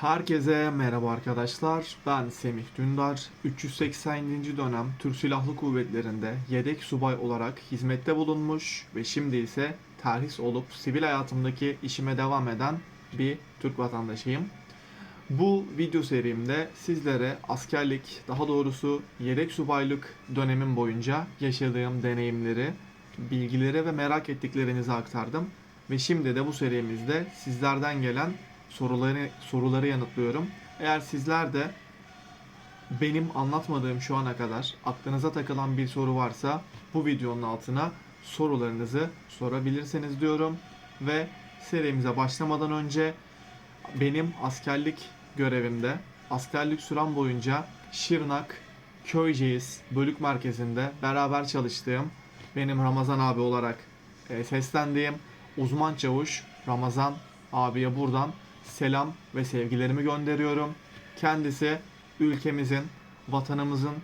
Herkese merhaba arkadaşlar. Ben Semih Dündar. 380. dönem Türk Silahlı Kuvvetleri'nde yedek subay olarak hizmette bulunmuş ve şimdi ise terhis olup sivil hayatımdaki işime devam eden bir Türk vatandaşıyım. Bu video serimde sizlere askerlik, daha doğrusu yedek subaylık dönemim boyunca yaşadığım deneyimleri, bilgileri ve merak ettiklerinizi aktardım. Ve şimdi de bu serimizde sizlerden gelen soruları soruları yanıtlıyorum. Eğer sizler de benim anlatmadığım şu ana kadar aklınıza takılan bir soru varsa bu videonun altına sorularınızı sorabilirsiniz diyorum ve serimize başlamadan önce benim askerlik görevimde askerlik süren boyunca Şırnak Köyceğiz bölük merkezinde beraber çalıştığım benim Ramazan abi olarak e, seslendiğim uzman çavuş Ramazan abiye buradan selam ve sevgilerimi gönderiyorum. Kendisi ülkemizin, vatanımızın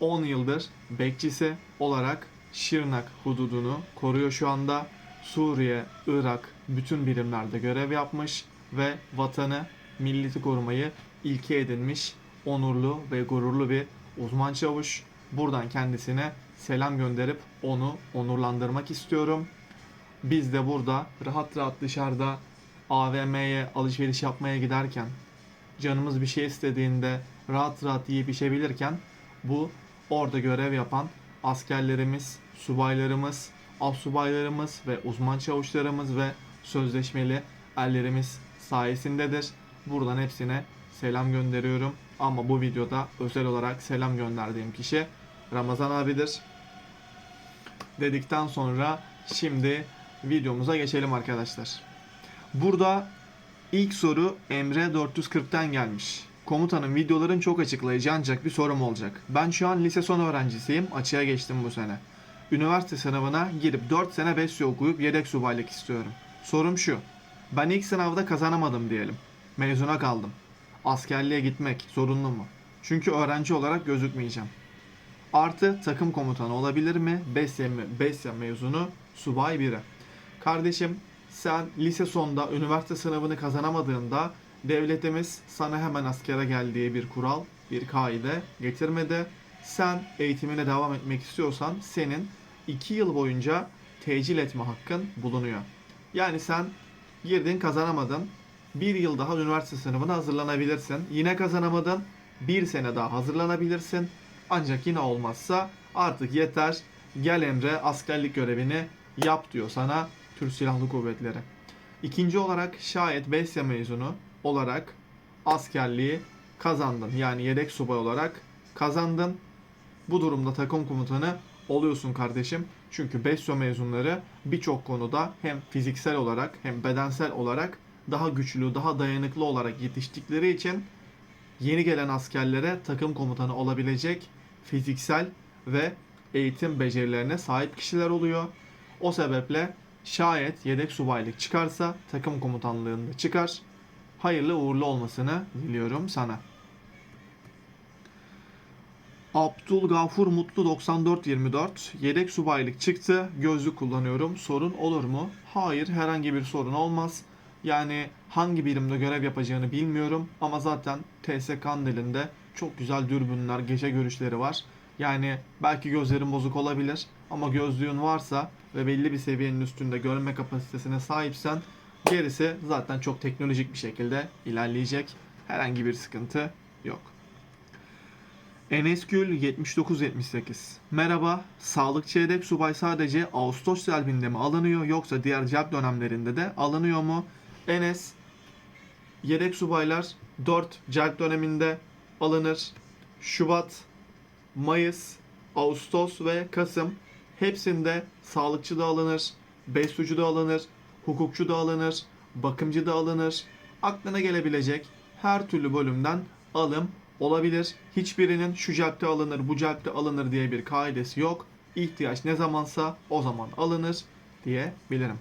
10 yıldır bekçisi olarak Şırnak hududunu koruyor şu anda. Suriye, Irak bütün birimlerde görev yapmış ve vatanı, milleti korumayı ilke edinmiş onurlu ve gururlu bir uzman çavuş. Buradan kendisine selam gönderip onu onurlandırmak istiyorum. Biz de burada rahat rahat dışarıda AVM'ye alışveriş yapmaya giderken canımız bir şey istediğinde rahat rahat yiyip içebilirken bu orada görev yapan askerlerimiz, subaylarımız, astsubaylarımız ve uzman çavuşlarımız ve sözleşmeli erlerimiz sayesindedir. Buradan hepsine selam gönderiyorum. Ama bu videoda özel olarak selam gönderdiğim kişi Ramazan abidir. Dedikten sonra şimdi videomuza geçelim arkadaşlar. Burada ilk soru Emre 440'ten gelmiş. Komutanım videoların çok açıklayıcı ancak bir sorum olacak. Ben şu an lise son öğrencisiyim. Açığa geçtim bu sene. Üniversite sınavına girip 4 sene BESYO okuyup yedek subaylık istiyorum. Sorum şu. Ben ilk sınavda kazanamadım diyelim. Mezuna kaldım. Askerliğe gitmek zorunlu mu? Çünkü öğrenci olarak gözükmeyeceğim. Artı takım komutanı olabilir mi? BESYA? BESYA mezunu subay biri. Kardeşim sen lise sonunda üniversite sınavını kazanamadığında devletimiz sana hemen askere gel diye bir kural, bir kaide getirmedi. Sen eğitimine devam etmek istiyorsan senin 2 yıl boyunca tecil etme hakkın bulunuyor. Yani sen girdin kazanamadın. Bir yıl daha üniversite sınavına hazırlanabilirsin. Yine kazanamadın. Bir sene daha hazırlanabilirsin. Ancak yine olmazsa artık yeter. Gel Emre askerlik görevini yap diyor sana Türk Silahlı Kuvvetleri. İkinci olarak şayet BESYA mezunu olarak askerliği kazandın. Yani yedek subay olarak kazandın. Bu durumda takım komutanı oluyorsun kardeşim. Çünkü BESYA mezunları birçok konuda hem fiziksel olarak hem bedensel olarak daha güçlü, daha dayanıklı olarak yetiştikleri için yeni gelen askerlere takım komutanı olabilecek fiziksel ve eğitim becerilerine sahip kişiler oluyor. O sebeple şayet yedek subaylık çıkarsa takım komutanlığında çıkar. Hayırlı uğurlu olmasını diliyorum sana. Abdul Gafur Mutlu 9424 yedek subaylık çıktı. Gözlük kullanıyorum. Sorun olur mu? Hayır, herhangi bir sorun olmaz. Yani hangi birimde görev yapacağını bilmiyorum ama zaten TSK'nın elinde çok güzel dürbünler, gece görüşleri var. Yani belki gözlerin bozuk olabilir ama gözlüğün varsa ve belli bir seviyenin üstünde görme kapasitesine sahipsen gerisi zaten çok teknolojik bir şekilde ilerleyecek. Herhangi bir sıkıntı yok. Enes Gül 7978 Merhaba, sağlıkçı yedek subay sadece Ağustos selbinde mi alınıyor yoksa diğer cep dönemlerinde de alınıyor mu? Enes, yedek subaylar 4 celp döneminde alınır. Şubat, Mayıs, Ağustos ve Kasım hepsinde sağlıkçı da alınır, besyocu da alınır, hukukçu da alınır, bakımcı da alınır. Aklına gelebilecek her türlü bölümden alım olabilir. Hiçbirinin şu cepte alınır, bu cepte alınır diye bir kaidesi yok. İhtiyaç ne zamansa o zaman alınır diyebilirim.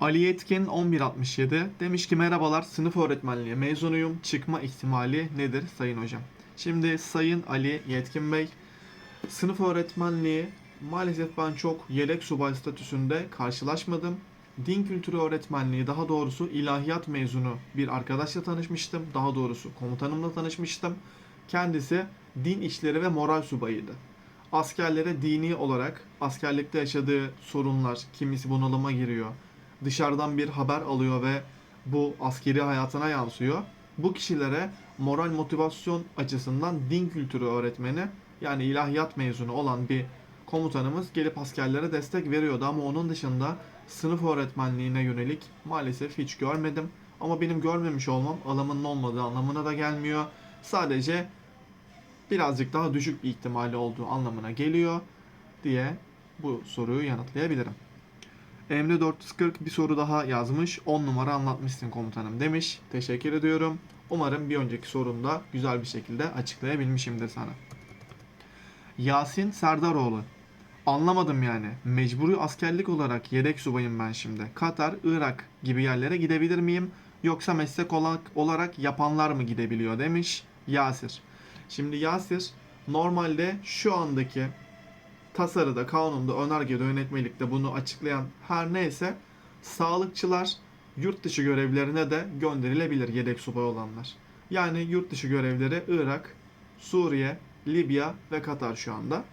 Ali Yetkin 1167 demiş ki merhabalar sınıf öğretmenliği mezunuyum. Çıkma ihtimali nedir sayın hocam? Şimdi sayın Ali Yetkin Bey sınıf öğretmenliği maalesef ben çok yedek subay statüsünde karşılaşmadım. din kültürü öğretmenliği daha doğrusu ilahiyat mezunu bir arkadaşla tanışmıştım. Daha doğrusu komutanımla tanışmıştım. Kendisi din işleri ve moral subayıydı. Askerlere dini olarak askerlikte yaşadığı sorunlar, kimisi bunalıma giriyor. Dışarıdan bir haber alıyor ve bu askeri hayatına yansıyor. Bu kişilere moral motivasyon açısından din kültürü öğretmeni yani ilahiyat mezunu olan bir komutanımız gelip askerlere destek veriyordu ama onun dışında sınıf öğretmenliğine yönelik maalesef hiç görmedim. Ama benim görmemiş olmam alımının olmadığı anlamına da gelmiyor. Sadece birazcık daha düşük bir ihtimali olduğu anlamına geliyor diye bu soruyu yanıtlayabilirim. Emre 440 bir soru daha yazmış. 10 numara anlatmışsın komutanım demiş. Teşekkür ediyorum. Umarım bir önceki sorumda güzel bir şekilde açıklayabilmişimdir sana. Yasin Serdaroğlu. Anlamadım yani. Mecburi askerlik olarak yedek subayım ben şimdi. Katar, Irak gibi yerlere gidebilir miyim? Yoksa meslek olarak, yapanlar mı gidebiliyor demiş Yasir. Şimdi Yasir normalde şu andaki tasarıda, kanunda, önergede, yönetmelikte bunu açıklayan her neyse sağlıkçılar yurt dışı görevlerine de gönderilebilir yedek subay olanlar. Yani yurt dışı görevleri Irak, Suriye, Libya ve Katar şu anda.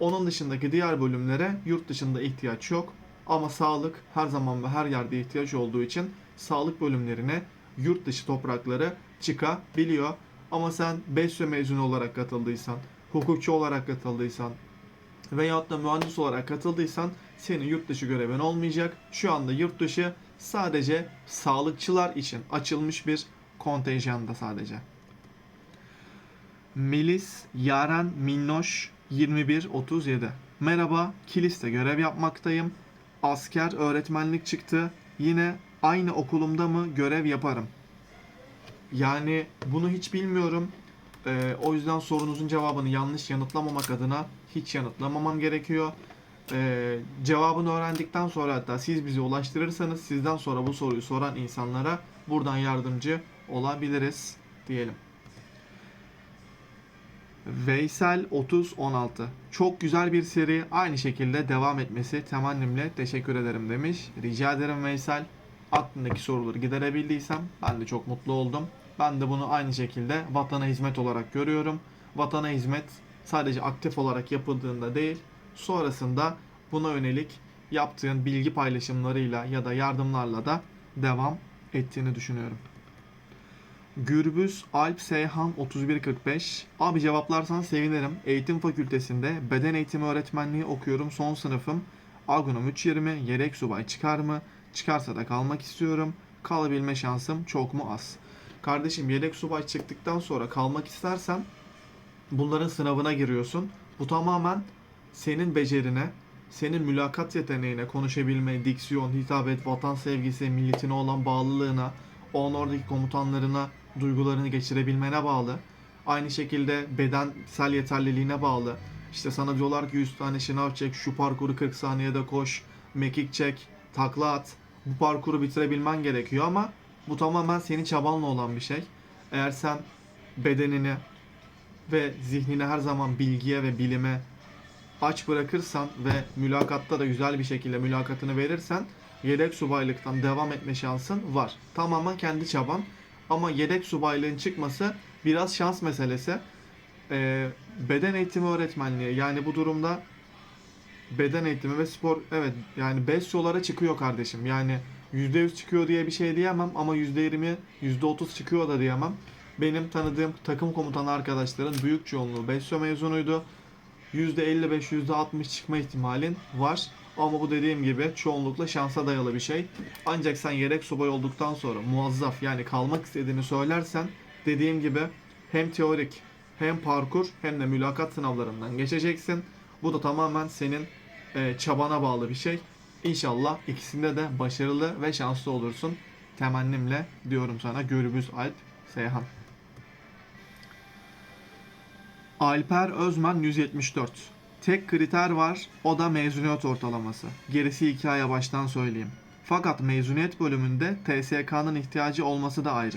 Onun dışındaki diğer bölümlere yurt dışında ihtiyaç yok. Ama sağlık her zaman ve her yerde ihtiyaç olduğu için sağlık bölümlerine yurt dışı toprakları çıkabiliyor. Ama sen BESYO mezunu olarak katıldıysan, hukukçu olarak katıldıysan veyahut da mühendis olarak katıldıysan senin yurt dışı görevin olmayacak. Şu anda yurt dışı sadece sağlıkçılar için açılmış bir kontenjanda sadece. Melis Yaren Minnoş 2137 Merhaba, Kilis'te görev yapmaktayım. Asker öğretmenlik çıktı. Yine aynı okulumda mı görev yaparım? Yani bunu hiç bilmiyorum. Ee, o yüzden sorunuzun cevabını yanlış yanıtlamamak adına hiç yanıtlamamam gerekiyor. Ee, cevabını öğrendikten sonra hatta siz bize ulaştırırsanız sizden sonra bu soruyu soran insanlara buradan yardımcı olabiliriz diyelim. Veysel 3016 Çok güzel bir seri aynı şekilde devam etmesi temennimle teşekkür ederim demiş. Rica ederim Veysel. Aklındaki soruları giderebildiysem ben de çok mutlu oldum. Ben de bunu aynı şekilde vatana hizmet olarak görüyorum. Vatana hizmet sadece aktif olarak yapıldığında değil, sonrasında buna yönelik yaptığın bilgi paylaşımlarıyla ya da yardımlarla da devam ettiğini düşünüyorum. Gürbüz Alp Seyhan 3145 Abi cevaplarsan sevinirim. Eğitim fakültesinde beden eğitimi öğretmenliği okuyorum. Son sınıfım. Agronom 320 yedek subay çıkar mı? Çıkarsa da kalmak istiyorum. Kalabilme şansım çok mu az? Kardeşim yedek subay çıktıktan sonra kalmak istersen bunların sınavına giriyorsun. Bu tamamen senin becerine, senin mülakat yeteneğine, konuşabilme, diksiyon, hitabet, vatan sevgisi, milletine olan bağlılığına, o an oradaki komutanlarına duygularını geçirebilmene bağlı. Aynı şekilde bedensel yeterliliğine bağlı. İşte sana diyorlar ki 100 tane şınav çek, şu parkuru 40 saniyede koş, mekik çek, takla at. Bu parkuru bitirebilmen gerekiyor ama bu tamamen senin çabanla olan bir şey. Eğer sen bedenini ve zihnini her zaman bilgiye ve bilime aç bırakırsan ve mülakatta da güzel bir şekilde mülakatını verirsen yedek subaylıktan devam etme şansın var. Tamamen kendi çaban. Ama yedek subaylığın çıkması biraz şans meselesi. Ee, beden eğitimi öğretmenliği yani bu durumda beden eğitimi ve spor evet yani BESYO'lara çıkıyor kardeşim. Yani %100 çıkıyor diye bir şey diyemem ama %20, %30 çıkıyor da diyemem. Benim tanıdığım takım komutanı arkadaşların büyük çoğunluğu BESYO mezunuydu. %55, %60 çıkma ihtimalin var. Ama bu dediğim gibi çoğunlukla şansa dayalı bir şey. Ancak sen yedek subay olduktan sonra muazzaf yani kalmak istediğini söylersen dediğim gibi hem teorik hem parkur hem de mülakat sınavlarından geçeceksin. Bu da tamamen senin e, çabana bağlı bir şey. İnşallah ikisinde de başarılı ve şanslı olursun. Temennimle diyorum sana Gürbüz Alp Seyhan. Alper Özmen 174. Tek kriter var, o da mezuniyet ortalaması. Gerisi hikaye baştan söyleyeyim. Fakat mezuniyet bölümünde TSK'nın ihtiyacı olması da ayrı.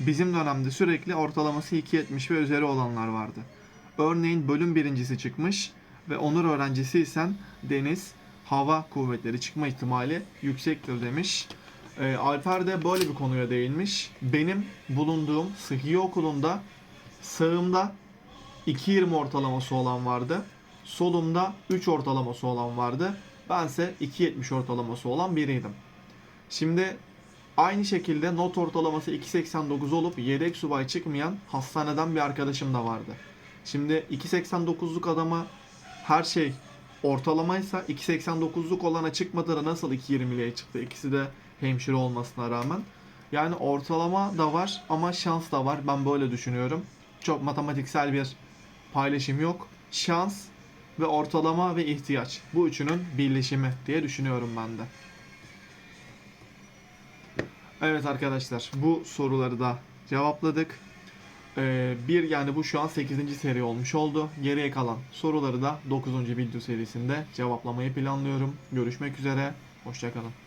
Bizim dönemde sürekli ortalaması 2.70 ve üzeri olanlar vardı. Örneğin bölüm birincisi çıkmış ve onur öğrencisiysen Deniz, hava kuvvetleri çıkma ihtimali yüksektir demiş. Ee, Alper de böyle bir konuya değinmiş. Benim bulunduğum sıhhiye okulunda sağımda 2.20 ortalaması olan vardı. Solumda 3 ortalaması olan vardı. Bense 2.70 ortalaması olan biriydim. Şimdi aynı şekilde not ortalaması 2.89 olup yedek subay çıkmayan hastaneden bir arkadaşım da vardı. Şimdi 2.89'luk adama her şey ortalamaysa 2.89'luk olana çıkmadı da nasıl 2.20'liye çıktı? İkisi de hemşire olmasına rağmen. Yani ortalama da var ama şans da var. Ben böyle düşünüyorum. Çok matematiksel bir paylaşım yok. Şans ve ortalama ve ihtiyaç. Bu üçünün birleşimi diye düşünüyorum ben de. Evet arkadaşlar bu soruları da cevapladık. Ee, bir yani bu şu an 8. seri olmuş oldu. Geriye kalan soruları da 9. video serisinde cevaplamayı planlıyorum. Görüşmek üzere. Hoşçakalın.